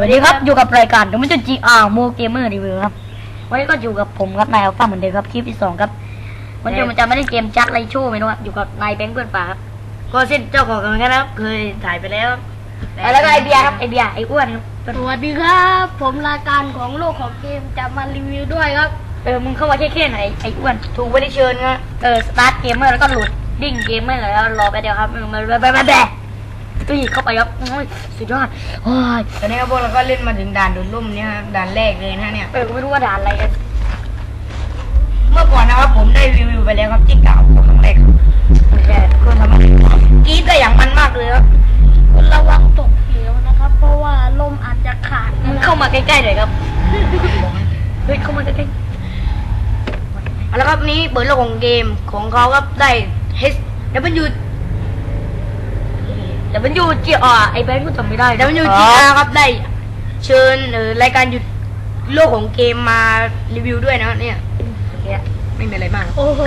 สวัสดีครับอยู่กับรายการดูมันจะจีอาร์โมเกมเมอร์รีวิวครับวันนี้ก็อยู่กับผมครับนายอัลฟาเหมือนเดิมครับคลิปที่สองครับวันนี้มันจะไม่ได้เกมจักไรโชว์ไม่รู้ครับอยู่กับนายแบงค์เพื่อนป่าครับก็เส้นเจ้าของกันเหมือนกันนะครับเคยถ่ายไปแล้วแล้วก็ไอเบียร์ครับไอเบียร์ไออ้วนครับสวัสดีครับ ผมรายการของโลกของเกมจะมารีวิวด้วยครับเออมึงเข้ามาแค่ๆหน่อยไออ้วนถูกไม่ได้เชิญครับเออสตาร์ทเกมเมอร์แล้วก็โหลดดิ้งเกมเมอร์แล้วรอไปเดียวครับมันมันแบบแบบ แบบตุ้ยเข้าไปครับโอ้ยสุดยอดโอ้ยตอนนี้ครับพวกเราก็เล่นมาถึงด่านโดนลุ่มเนี่ยครับด่านแรกเลยนะเนี่ย เออกูไม่รู้ว่าด่านอะไรกันเมื่อก่อนนะครับผมได้รีวิวไปแล้วครับที่เก่าครั้งแรกครับแค่ก็ทำให้กรี๊ดได้อย่างมันมากเลยครับคุณระวังตกเหวนะครับ เพราะว่าลมอาจจะขาดมึงเข้ามาใกล้ๆหน่อยครับเฮ้ยเข้ามาใกล้ๆเอาละครับนี้เปิดโลกของเกมของเขาครับได้ H W แต่มันอยู่จีอะไอ้แบงค์กูจำไม่ได้ W G R ครับได้ เชิญเอ่อรายการหยุดโลกของเกมมารีวิวด้วยนะครับเนี่ยโอเคไม่มีอะไรมากโอ้โห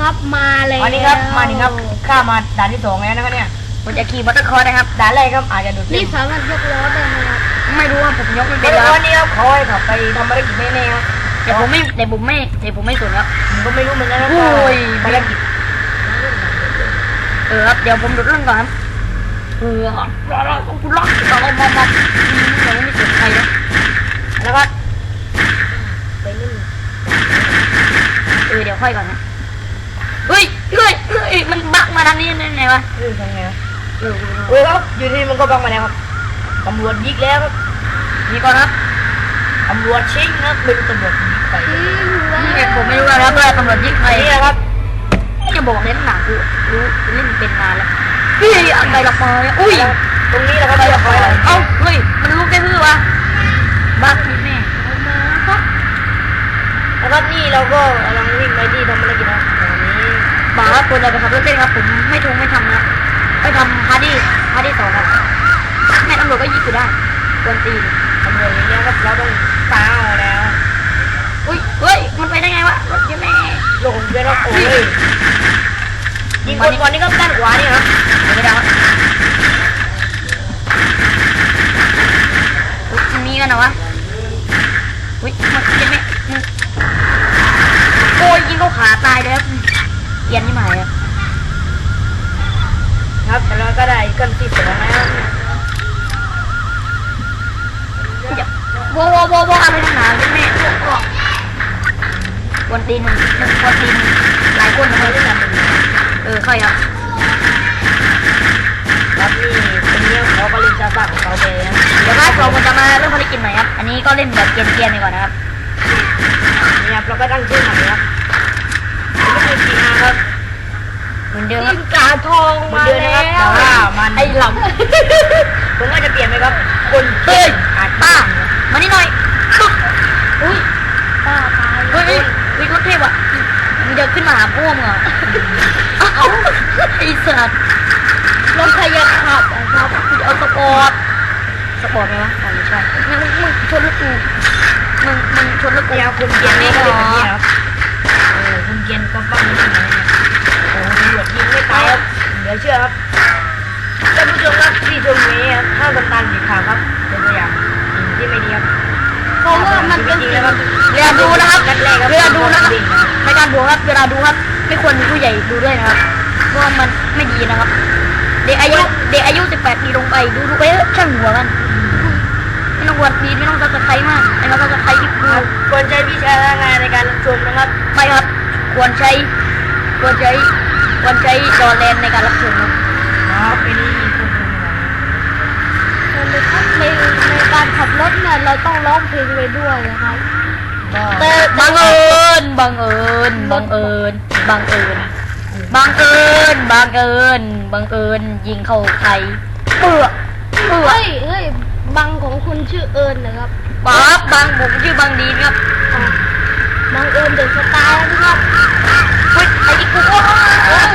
ครับมาแล้ววันนี้ครับมานี่ครับข้ามมาด่านที่สองแล้วนะครับเนี่ยผมจะขี่มอเตอร์คอร์สนะครับด่านแรกครับอาจจะโดดนี่เด่นสามารถยกล้อได้ไหมครับไม่รู้ว่าผมยกมันเดี๋เป็ยนวแล้ววันนี้ครับขอให้ขับไปทำภารกิจแน่ๆครับแต่ผมไม่แต่ผมไม่แต่ผมไม่สนครับผมก็ไม่รู้เหมือนกันนะโอ้ยภารกิจเออครับเดี๋ยวผมดูเรื่องก่อนครับ เออรอรอรอรอรอมองมองเราไม่สนใครนะแล้วก็ไปเล่นเออเดี๋ยวค่อยก่อนนะเฮ้ยเฮ้ยเฮ้ยมันบักมาทางนี้ได้ไงวะเรื่องทำไงวะเออเออครับอยู่ที่มันก็บังมาแล้วครับตำรวจยิกแล้วครับนี่ก่อนครับตำรวจชิงนะเป็นตำรวจยิกไปจริงแล้วนี่ผมไม่รู้นะครับว่าตำรวจยิงใครนี่นะครับจะบอกเล่นหนังกูรู้เล่นเป็นนานแล้ว เฮ้ยอะไรละมาอุ้ย ตรงนี้นะครับเรียบร้อยแล้วเอ้าเฮ้ย มันลูกได้เพื่อวะบ้าคิดแม่มาครับแล้วก็นี่เราก็กำลังวิ่งไปที่ทำภารกิจนะครับตอนนี้บอกว่าควรจะไปขับรถเต้นครับผมไม่ทงไม่ทำนะไปทำพาร์ตี้พาร์ตี้สองครับแม่ตำรวจก็ยิงกูได้ควรตีนตำรวจอย่างเงี้ยครับเราต้องตามเอาแล้ว อุ้ยเฮ้ยมันไปได้ไงวะรถเยอะแม่โลกของเกมเราโอ้ย ยิงคนก่อนนี่ก็ด้านขวานี่ครับไม่ได้วะอุ้ยมันมีกันเหรอวะอุ้ยมันเยอะแม่มึงโอ้ยยิงเขาขาตายเลยครับเกรียนที่หมายอะครับแต่เราก็ได้กันที่สองแล้วเนี่ยโว้โว้โว้โว้อะไรนักหนาเยอะแม่วันตีหนึ่งหนึ่งวันตีหนึ่งหลายคนทำไมด้วยกันเออค่อยครับครับนี่เป็นเรื่องของบริษัทของเขาไปนะเดี๋ยวครับเราจะมาเริ่มภารกิจใหม่ครับ อันนี้ก็เล่นแบบเกรียนๆไปก่อนนะครับนี่ครับเราก็ตั้งชื่อใหม่ครับไม่คือจีนาครับเหมือนเดิมคยิรับงกาทองเหมือนมาเดิมแล้นะครับแต่วว่ามันไอ้หลผมก็จะเปลี่ยนไหมครับ คนเฮ้ยอาจป้ามานี่หน่อยปึ๊บอุ้ยป้าตายเฮ้ยเฮ้ยเฮ้ยรถเทพอะมึง จะขึ้นมาหาพ่อมึงเหรอเอ้าไอ้สัตว์รถใครจะขับอะครับกูจะเอาสปอร์ตสปอร์ตไหมวะอ๋อไม่ใช่มึงมึงชนรถกูมึงมึงชนรถกูเดียวคุณเกียนนี่ก็เป็นแบบนี้ครับโอ้คุณเกียนก็บ้างนี่นะเนี่ยโอ้ตำรวจยิงไม่ตายครับเดี๋ยวเชื่อครับท่านผู้ชมครับที่ชมนี้ครับห้ามกำตันเด็ดขาดครับเป็นตัวอย่างสิ่งที่ไม่ดีครับเพราะว่ามันเป็นจริงสิ่ๆงแล้วครับเวลาดูนะครับนัดแรกครับเวลาดูนะครับ ในการดูครับเวลาดูครับ ไม่ควรมีผู้ใหญ่ดูด้วยนะครับเพราะว่ามันไม่ดีนะครับ เด็กอายุเด็กอายุ 18 ปีลงไปดูดูไปเถอะช่างหัวกันไม่ต้องหวดดีไม่ต้องจะใครมากไม่ต้องจะใครที่กูครับควรใช้วิชาทางงานในการรับชมนะครับไม่ครับ ควรใช้ควรใช้ควรใช้ดอลแลนในการรับชมครับครับเป็นนี่คุณดูนะเลยครับในในการขับรถเนี่ยเราต้องร้องเพลงไปด้วยนะครับก็ แต่บังเอิญบังเอิญบังเอิญบังเอิญบังเอิญบังเอิญบังเอิญยิงเข้าใครเปื้อเปื้อเฮ้ยเฮ้ยบังของคุณชื่อเอิญนะครับป๊าบบังผมชื่อบังดีนครับอะบังเอิญเดอะสตาร์นะครับเฮ้ยไอ้ที่กูว่าเฮ้ย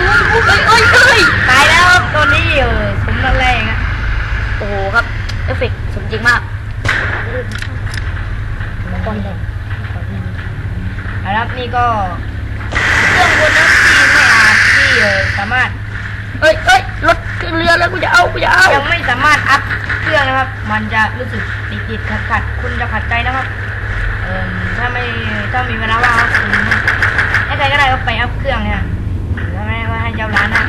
เฮ้ยเฮ้ยเฮ้ยตายแล้วครับตอนนี้เออสมนั่นแรงอะโอ้โหครับเอฟเฟกต์สมจริงมากก่อนเลย นะครับนี่ก็เครื่องบนนะที่ไม่อาจที่เออสามารถเอ้ยเอ้ยรถขึ้นเรือแล้วกูจะเอากูจะเอายังไม่สามารถอัพเครื่องนะครับ มันจะรู้สึกติดติดขัดขัดๆคุณจะขัดใจนะครับเอ่อถ้าไม่ถ้ามีเวลาว่างครับคุณให้ใครก็ได้ก็ไปอัพเครื่องเนี่ยถ้าไม่ก็ให้เจ้าร้านนะ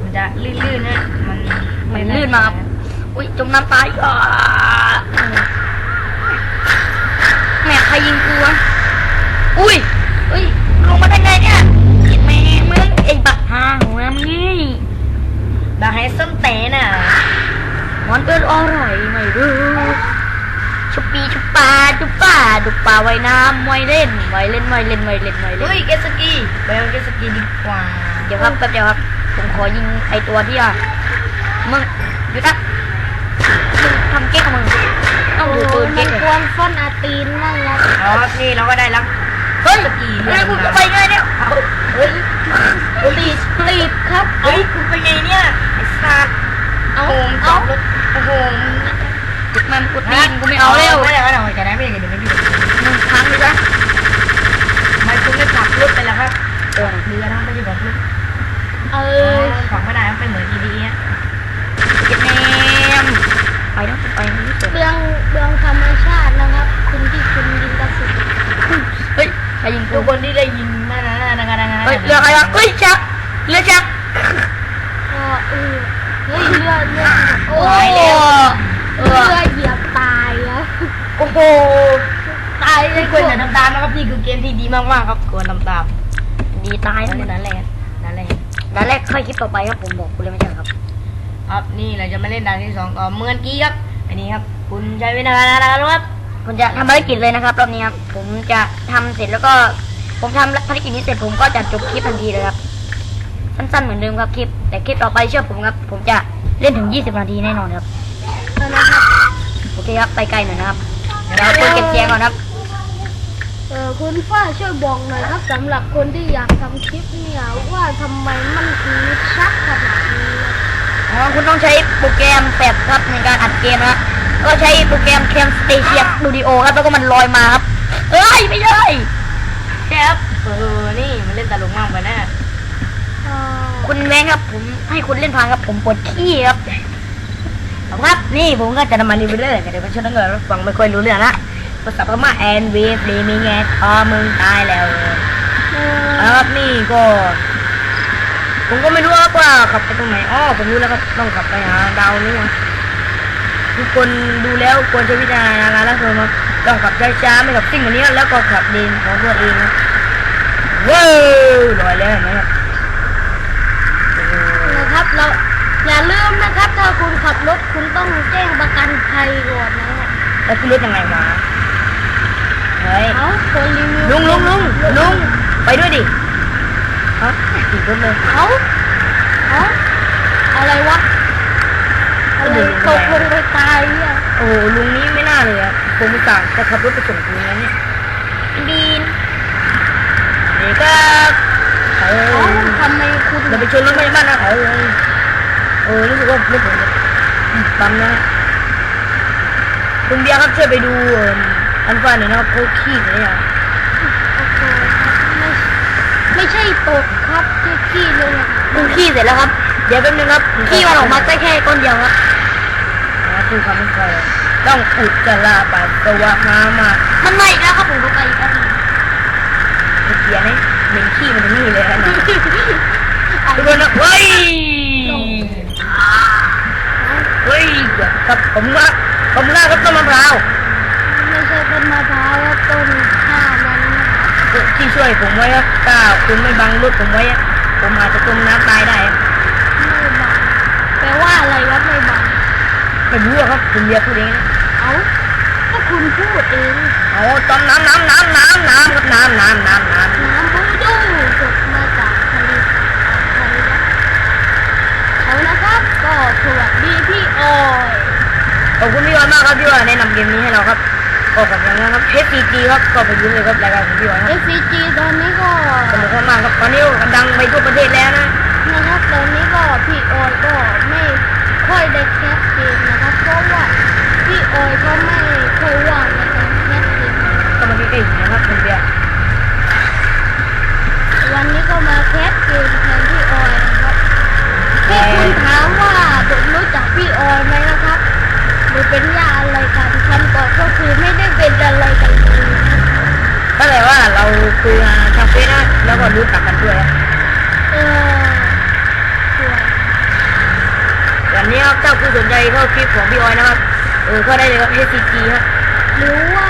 มันจะลื่นๆนะมันมันลื่นมาครับอุ้ยจมน้ำตายอ่าแม่ใครยิงกูวะ อุ้ยอุ้ยลงมาได้ไงเนี่ยแม่มึงไอ้บักฮาหัวมึงนี่บาให้ส้มเตะน่ะมันเป็นอะไรไม่รู้ชุบปีชุบปลาชุบป่าดุบป่าไว้น้ำไว้เล่นไว้เล่นไว้เล่นไว้เล่นไว้เล่เฮ้ยนเกตสกีไปเอาเกตสกีดีกว่า เดี๋ยวครับแป๊บเดียวครับผมขอยิงไอตัวที่อะมึงหยุดนะมึงทำเก๊กกับมึงต้องโอ้ดูโหปืนมัเก๊นกเลยควรฟ้อนอาตีนนั่งครับอ๋อนี่เราก็ได้แล้ว เฮ้ยเฮ้ยกูจะไปไงเนี่ยเฮ้ยตีตีครับเฮ้ยคุณไปไงเนี่ยไอ้สัตว์เอาโอ้โหจเอาอดรถโอ้โหมันกดดินกูไม่เอาแล้วไม่ได้ไม่ได้ไม่ได้ไม่ได้เดี๋ยวไม่ได้มึงพังเลยนะไม่คุณไม่ขับรถไปแล้วครับเออเรือนะไม่ใช่แบบรถเออออขับไม่ได้ดีอะ เจ็บแนมไปนะไปนะนี่เกิด เรื่องเรื่องธรรมชาตินะครับ คุณที่คุณยิงกระสุน เฮ้ยใคนที่ได้ยินนั่นนั่นนั่นนั่นะเฮ้ยเรือใครวะเฮ้ยชักเรือชักเออเฮ้ยเรือเรือโอ้ยแล้วเรือเหยียบตายแล้วโอ้โหตายเลไม่ยควรจะทำตามนะครับนี่คือเกมที่ดีมากๆครับควรทำตามดีตายนั่นเนี่ยนั่นแหละนั่นแหละด่านแรกค่อยคลิปต่อไปครับผมบอกคุณเลยไม่ใช่ครับ ครับนี่เราจะมาเล่นด่านที่สองต่อเมื่อกี้ครับ อันนี้ครับ คุณใช้เวลานานนะครับผมจะทำภารกิจเลยนะครับรอบนี้ครับผมจะทำเสร็จแล้วก็ ผมทำภารกิจนี้เสร็จผมก็จะจบคลิปทันทีเลยครับ สั้นๆเหมือนเดิมครับคลิป แต่คลิปต่อไปเชื่อผมครับ ผมจะเล่นถึง 20 นาทีแน่นอนครับนะครับโอเคครับไปไกลหน่อยนะครับเดี๋ยวเอาปืนเก็บเสียงก่อนครับเออคุณฝ้าช่วยบอกหน่อยครับสำหรับคนที่อยากทำคลิปเนี่ยว่าทำไมมันถึงชักขนาดนี้นะอ๋อคุณต้องใช้โปรแกรมแปดครับในการอัดเกมนะก็ใช้โปรแกรม Cam Station Studio ครับแล้วก็มันลอยมาครับเอ้ยไม่ใช่ แค่ครับเออ นี่มันเล่นตลกมากไปแน่เอ่อคุณแม่งครับผมให้คุณเล่นพังครับผมปวดขี้ครับเอาครับ นี่ผมก็จะนำมารีวิวเรื่อยๆเดี๋ยวไปช่วยนักเรียนฟังไม่ค่อยรู้เรื่องละภาษาพม่าแอนเวฟเรมิงแงทอมึงตายแล้วเอเอาอครับนี่ก็ ผมก็ไม่รู้ครับว่าขับไปตรงไหนอ๋อผมรู้แล้วครับต้องขับไปหาดาวนู่นทุกคนดูแล้วควรจะพิจารณาแล้วครับ ต้องขับช้าๆไม่ขับซิ่งกว่านี้แล้วก็ขับเลนของตัวเองนะว้าวลอยแล้วเห็นไหมครับโอ้โหนะครับเราอย่าลืมนะครับ ถ้าคุณขับรถคุณต้องแจ้งประกันภัยก่อนนะครับแล้วขึ้นรถยังไงวะเฮ้ยเอาคนรีวิวลุงลุงลุงลุงไปด้วยดิฮะติดรถเลยเอาเอาอะไรวะอะไรตกลงไปตายเนี่ย โอ้โหลุงนี้ไม่น่าเลยอะผมอุตส่าห์จะขับรถไปส่งคุณแล้วเนี่ยบีนนี่ก็เอเอาอทำไมคุณเดี๋ยวไปชนรถพยาบาลนะเออเออรู้สึกว่ารถผมจะปั๊มนะฮะคุณเบียร์ครับช่วยไปดูเอิ่มอันฟ้าหน่อยนะครับเขาขี้เลยอะโอเคครับไม่ไม่ใช่ตกครับคือขี้เลยอะคุณขี้เสร็จแล้วครับ เดี๋ยวแป๊บนึงครับขี้มันออกมาได้แค่ก้อนเดียวครับนะ คือคำไม่ค่อยต้องอุจจาระปัสสาวะมามามันมาอีกแล้วครับผมดูไปอีกแล้วนึงเขียนให้เหม็นขี้มันถึงนี่เลยนะทุกคนนะเฮ้ยเฮ้ยครับผมว่าผมว่าครับต้นมะพร้าวไม่ใช่ต้นมะพร้าวครับต้นข้าวนั้นนะครับที่ช่วยผมไว้ครับถ้าคุณไม่บังรถผมไว้อะผมอาจจะจมน้ำตายได้ครับไม่บังแปลว่าอะไรวะไม่บัง ไม่รู้อะครับคุณเบียร์พูดเองนะเอาก็คุณพูดเองโอ้จมน้ำน้ำน้ำน้ำน้ำครับน้ำน้ำน้ำน้ำน้ำบูดูสดมาจากทะเลทะเลเอานะครับก็สวัสดีพี่ออยขอบคุณพี่ออยมากครับที่ว่าแนะนำเกมนี้ให้เราครับก็ขอบคุณนะครับ HCG ครับก็ไปดูเลยครับรายการของพี่ออยครับ SCG ตอนนี้ก็สนุกมากๆครับตอนนี้ดังไปทั่วประเทศแล้วนะนะครับตอนนี้ก็พี่ออยก็ไม่ ค่อยได้แคสเกมนะครับเพราะว่าพี่ออยก็ไม่ค่อยว่างในการแคสเกมก็มาใกล้ๆนะครับคุณเบียร์วันนี้ก็มาแคสเกมแทนพี่ออยนะครับคที่คุณถามว่าผมรู้จักพี่ออยไหมนะครับหรือเป็นญาติอะไรกันคำตอบก็คือไม่ได้เป็นอะไรกันเลยก็เลยว่าเราคุยมาทางเฟซนะแล้วก็รู้จักกันด้วยครับเออส่วน อย่างนี้ครับถ้าคุณสนใจเข้าคลิปของพี่ออยนะครับ เออเข้าได้เลยครับ HCG ครับหรือว่า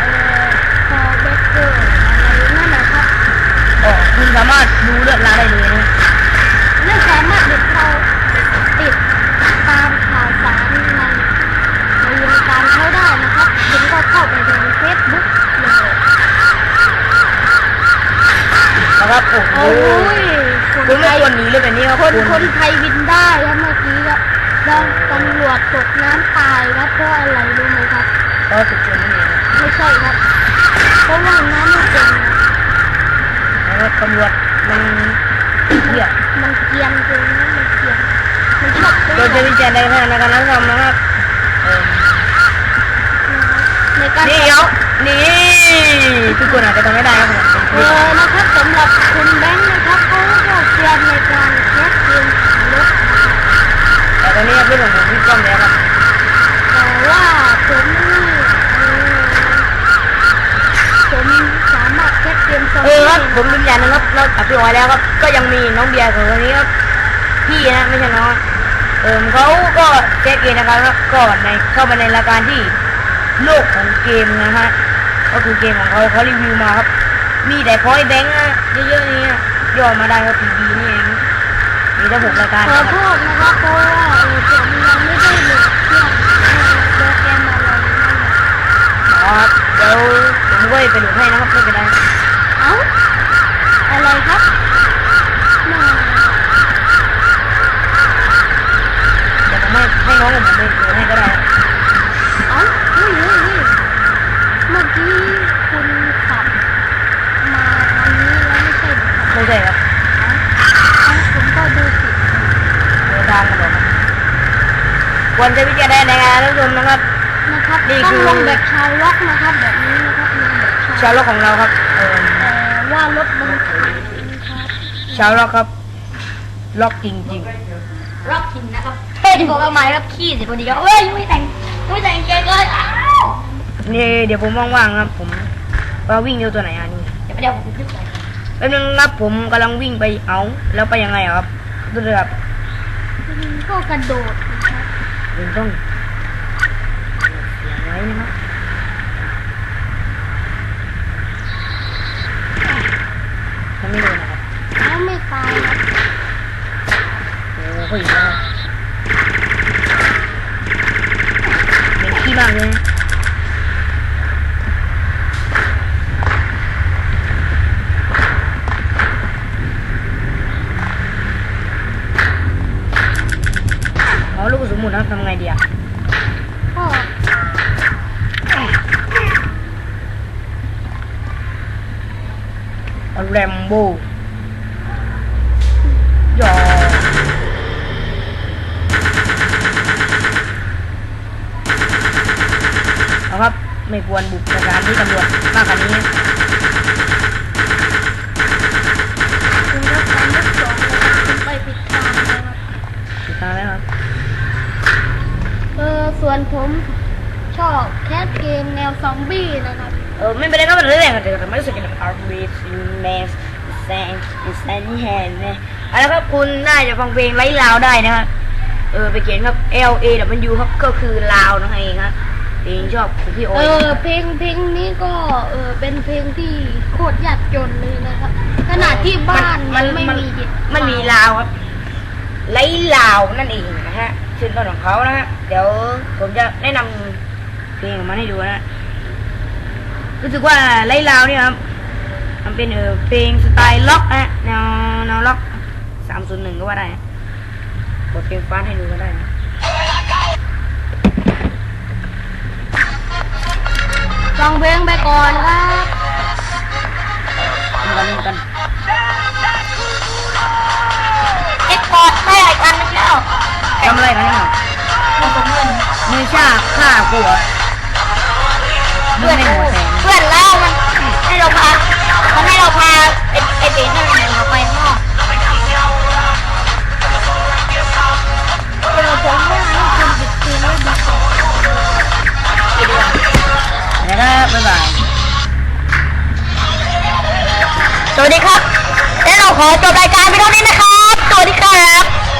เออพอเบเกอร์อะไรนั่นนะครับอ๋อคุณสามารถดูเลือดร้านได้เลยนะไม่สามารถติดเขาติดตามข่าวสารในในวงการเขาได้นะครับคุณก็เข้าไปในเฟซบุ๊กเลยนะครับโอ้โหโอ้ยคคุณนไทไม่ยควรหนีเลยแบบนี้ครับคนคุณ คนไทยบินได้ครับ เมื่อกี้ครับแล้วตำรวจตกน้ำตายครับเพราะอะไรรู้ไหมครับเพราะติดเชื้อนั่นเองครับไม่ใช่ครับเพราะว่าน้ำไม่เป็นนะแล้วก็ตำรวจมันเหี้ยมันเกรียนเกินนะมันเกรียนมันชอบโดนจะวิจารณ์ในทางในการนั้นทำนะครับเออในการนี่เนาะนี่ทุกคนอาจจะทำไม่ได้ครับผมเออนะครับสำหรับคุณแบงค์นะครับเขาก็เกรียนในการแคสเกมขายรถนะครับ แต่ตอนนี้เพื่อนผมพี่ก้องแล้วครับแต่ว่าผมนี่เออผมสามารถแคสเกมซอมเอบี้อครับผมยืนยันนะครับนอกจากพี่ออยแล้วครับ ก็ยังมีน้องเบียร์ของคนนี้ครับพี่นะไม่ใช่น้องเออเขาก็เช็คเองนะครับก็ในเข้ามาในรายการที่โลกของเกมนะฮะก็คือเกมของเขาเขารีวิวมาครับ มีแต่พอยแบงค์อะเยอะๆนี่อะย่อมาได้ครับพีดีนี่เอง มีทั้งหกรายการขอนะครับโทษนะครับเพราะว่าเออผมยังไม่ได้โหลดเครื่องเออโปรแกรมอะไรนั่นนะอ๋อครับเดี๋ยวผมก็ไปโหลดให้นะครับไม่เป็นไรเอ้าอะไรครับน่า เดี๋ยวผมให้ให้น้องผมไปโหลดให้ก็ได้ครับ เอ้าเฮ้ยเฮ้ยเฮ้ยเมื่อกี้คุณขับมาทางนี้แล้วไม่ใช่เหรอครับ ไม่ใช่ครับ เอ้าผมก็ดูผิด เดินทางมาหลง ควรจะพิจารณาในงานท่านผู้ชมนะครับ นะครับนี่ต้อคืงอ ลงแบบชาวล็อกนะครับแบบนี้นะครับลงแบบชาวชาวล็อกของเราครับเออแต่ว่ารถบรรทุกนะครับชาวล็อกครับ ล็อกจริงรอบทิมนะครับเฮ้ยบอกเอาไม้ครับขี้เสร็จพอดีครับเอ้ยยังไม่แต่งยังไม่แต่งเกงเลยอ้าวๆนี่เดี๋ยวผมว่างๆครับ ผมว่าวิ่งเร็วตัวไหนอะนี่เดี๋ยวเดี๋ยวผมนึกก่อนแป๊บนึงครับผมกำลังวิ่งไปเอาแล้วไปยังไงอะครับดูเลยครับก็กระโดดนะ ครับผมต้องเสียงไว้นะครับมันไม่โดนนะครับแล้วไม่ตายครับโอ้โหอีกแล้วเหม็นขี้มากเลยนะอ๋อลูกกระสุนหมดนะทำไงดีอะ ก็ แรมโบ้ยอเอาครับ ไม่ควรบุกสถานที่ตำรวจมากกว่านี้คุณรถคันรถสองนะครับคุณไปผิดทางนะครับติดตามแล้วครับเออส่วนผมชอบแคสเกมแนวซอมบี้นะครับ ไม่เป็นไรครับมันเรื่องอะไรแต่ไม่รู้สึกยังอาร์บีสแมสแซงแซนนี่แฮนเนี่ยเอาละครับคุณน่าจะฟังเพลงไร้ลาวได้นะครับเออไปเขียนครับ L A W ครับก็คือลาวนั่นเองครับเพลงชอบของพี่โอ๊เอตอเพลงเพลงนี้ก็เออเป็นเพลงที่โคตรยากจนเลยนะครับขนาดที่บ้านมันไม่มีมันมีลาวครับไร้ลาวนั่นเองนะฮะชื่อต้นของเขานะฮะเดี๋ยวผมจะแนะนำเพลงของมันให้ดูนะ รู้สึกว่าไร้ลาวเนี่ยครับมันเป็นเออเพลงสไตล์ล็อกนะแนวแนวล็อกสามศูนย์หนึ่งก็ว่าได้นะกดเพลงฟ้าให้ดูก็ได้นะฟังเพลงไปก่อนครับมากันเล่นกันเอ็กพอร์ตได้หลายอันนะเจ้าทำอะไรกันเนี่ยมีผมเงินมือชาฆ่ากูเหรอมึ เพื่อนเพื่อนเล่ามันให้เราพาเขาให้เราพาไอ้ไอ้เบนนั่นแหละเรห้างอกเราจะไม่ให้คนติตีไม่ดีนะครับสวัสดีครับและเราขอจบรายการไปเท่านี้นะครับสวัสดีครับ